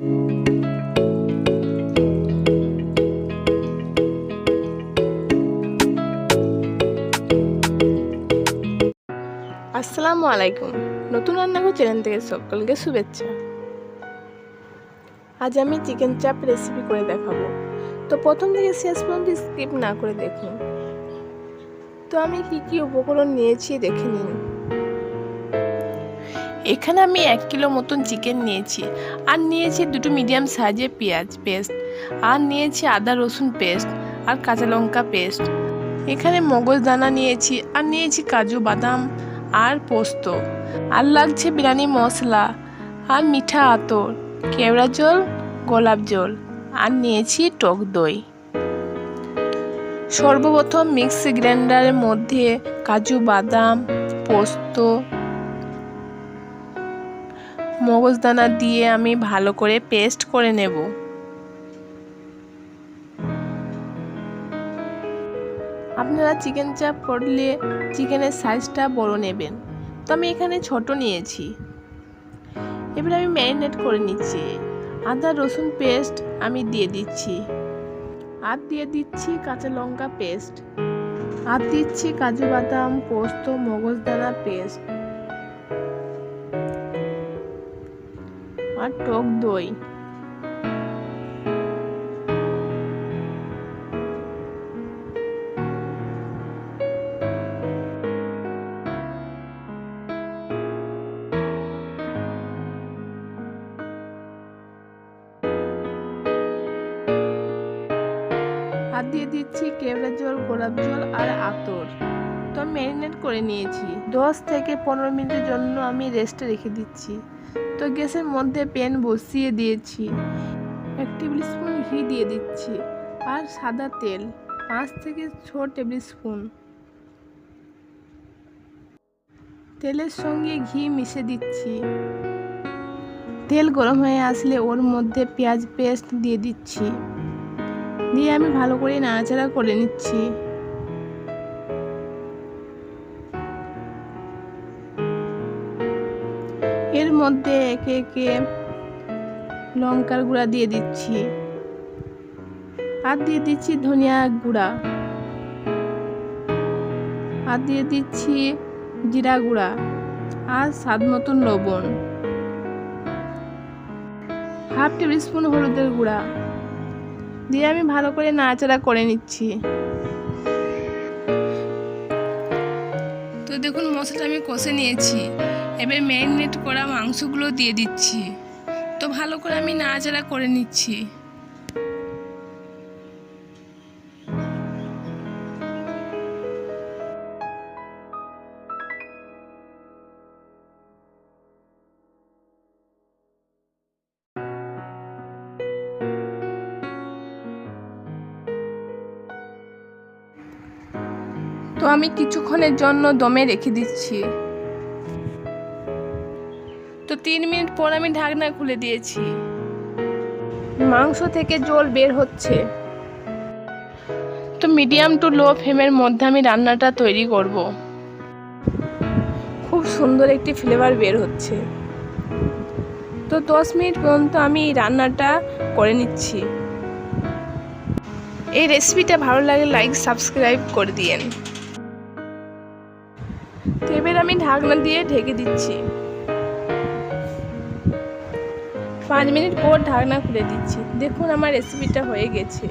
আসসালামু আলাইকুম। নতুন রান্নাঘর চ্যানেল থেকে সকলকে শুভেচ্ছা। আজ আমি চিকেন চাপ রেসিপি করে দেখাবো। তো প্রথম থেকে শেষ পর্যন্ত স্কিপ না করে দেখুন। তো আমি কি কি উপকরণ নিয়েছি দেখে নিন। এখানে আমি এক কিলো মতন চিকেন নিয়েছি। আর নিয়েছি দুটো মিডিয়াম সাইজের পেঁয়াজ পেস্ট আর নিয়েছি আদা রসুন পেস্ট আর কাঁচা লঙ্কা পেস্ট এখানে মগজ দানা নিয়েছি আর নিয়েছি কাজু বাদাম আর পোস্ত। আর লাগছে বিরিয়ানি মশলা আর মিঠা আতর, কেওড়া জল, গোলাপ জল আর নিয়েছি টক দই। সর্বপ্রথম মিক্সি গ্রাইন্ডারের মধ্যে কাজু বাদাম, পোস্ত মগজদানা দিয়ে আমি ভালো করে পেস্ট করে নেব। আপনারা চিকেন চাপ করলে চিকেনের সাইজটা বড় নেবেন। তো আমি এখানে ছোট নিয়েছি। এবার আমি ম্যারিনেট করে নিচ্ছি। আদা, রসুন পেস্ট আমি দিয়ে দিচ্ছি। আর দিয়ে দিচ্ছি কাঁচা লঙ্কা পেস্ট। আর দিচ্ছি কাজু বাদাম, পোস্ত মগজদানা পেস্ট। আর টক দই। আর দিয়ে দিচ্ছি কেওড়া জল, গোলাপ জল আর আতর। তো ম্যারিনেট করে নিয়েছি। দশ থেকে পনেরো মিনিটের জন্য আমি রেস্টে রেখে দিচ্ছি। তো গ্যাসের মধ্যে প্যান বসিয়ে দিয়েছি। এক টেবিল স্পুন ঘি দিয়ে দিচ্ছি আর সাদা তেল, পাঁচ থেকে ছ টেবিল স্পুন। তেলের সঙ্গে ঘি মিশে দিচ্ছি। তেল গরম হয়ে আসলে ওর মধ্যে পেঁয়াজ পেস্ট দিয়ে দিচ্ছি। দিয়ে আমি ভালো করে নাড়াচাড়া করে নিচ্ছি। এর মধ্যে একে একে লঙ্কার গুঁড়া দিয়ে দিচ্ছি। আর দিয়ে দিচ্ছি ধনিয়া গুঁড়া। আর দিয়ে দিচ্ছি জিরা গুঁড়া আর স্বাদ মতন লবণ। হাফ টেবিল স্পুন হলুদের গুঁড়া। দিয়ে আমি ভালো করে নাড়াচাড়া করে নিচ্ছি। তো দেখুন মশলাটা আমি কষে নিয়েছি। এবার ম্যারিনেট করা মাংসগুলো দিয়ে দিচ্ছি। তো ভালো করে আমি নাড়াচাড়া করে নিচ্ছি। তো আমি কিছুক্ষণের জন্য দমে রেখে দিচ্ছি। তো তিন মিনিট পর আমি ঢাকনা খুলে দিয়েছি। মাংস থেকে জল বের হচ্ছে। তো মিডিয়াম টু লো ফ্লেমের মধ্যে আমি রান্নাটা তৈরি করব। খুব সুন্দর একটি ফ্লেভার বের হচ্ছে। তো দশ মিনিট পর্যন্ত আমি রান্নাটা করে নিচ্ছি। এই রেসিপিটা ভালো লাগে লাইক, সাবস্ক্রাইব করে দিয়েন। তো এবার আমি ঢাকনা দিয়ে ঢেকে দিচ্ছি। পাঁচ মিনিট পর ঢাকনা খুলে দিচ্ছি। দেখুন আমার রেসিপিটা হয়ে গেছে।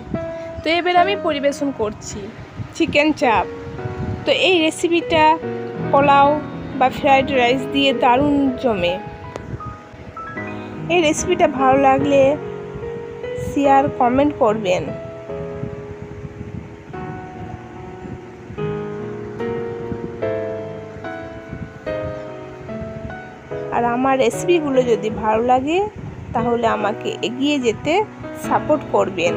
তো এবার আমি পরিবেশন করছি। চিকেন চাপ তো এই রেসিপিটা পোলাও বা ফ্রাইড রাইস দিয়ে দারুণ জমে। এই রেসিপিটা ভালো লাগলে শেয়ার কমেন্ট করবেন। আর আমার রেসিপিগুলো যদি ভালো লাগে তাহলে আমাকে এগিয়ে যেতে সাপোর্ট করবেন।